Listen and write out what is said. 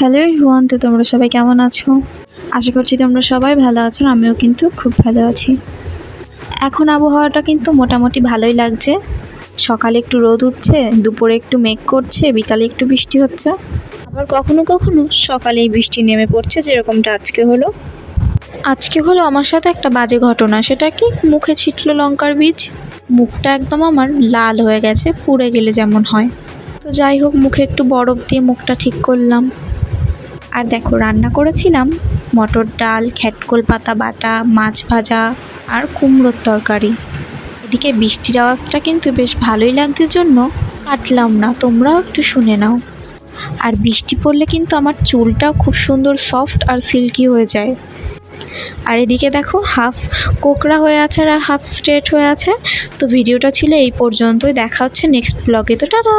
Hello everyone, তো তোমরা সবাই কেমন আছো? আশা করছি তোমরা সবাই ভালো আছো আমিও কিন্তু খুব ভালো আছি। এখন আবহাওয়াটা কিন্তু মোটামুটি ভালোই লাগছে। সকালে একটু রোদ উঠছে, দুপুরে একটু মেঘ করছে, বিকালে একটু বৃষ্টি হচ্ছে। আবার কখনো কখনো সকালেই বৃষ্টি নেমে পড়ছে, যেরকমটা আজকে হলো। আজকে হলো আমার সাথে একটা বাজে ঘটনা, সেটা কি? মুখে ছিটলো লঙ্কার বীজ, মুখটা একদম আমার লাল হয়ে গেছে, পুড়ে গেলে যেমন হয়। তো যাই হোক, মুখে একটু বরফ দিয়ে মুখটা ঠিক করলাম। আর দেখো, রান্না করেছিলাম মটর ডাল খ্যাটকোল পাতা বাটা, মাছ ভাজা আর কুমড়োর তরকারি। এদিকে বৃষ্টির আওয়াজটা কিন্তু বেশ ভালোই লাগছে জন্য কাটলাম না, তোমরাও একটু শুনে নাও। আর বৃষ্টি পড়লে কিন্তু আমার চুলটাও খুব সুন্দর সফট আর সিল্কি হয়ে যায়। আর এদিকে দেখো, হাফ কোকড়া হয়ে আছে আর হাফ স্ট্রেট হয়ে আছে। তো ভিডিওটা ছিল এই পর্যন্তই, দেখা হচ্ছে নেক্সট ব্লগে। তো টাটা!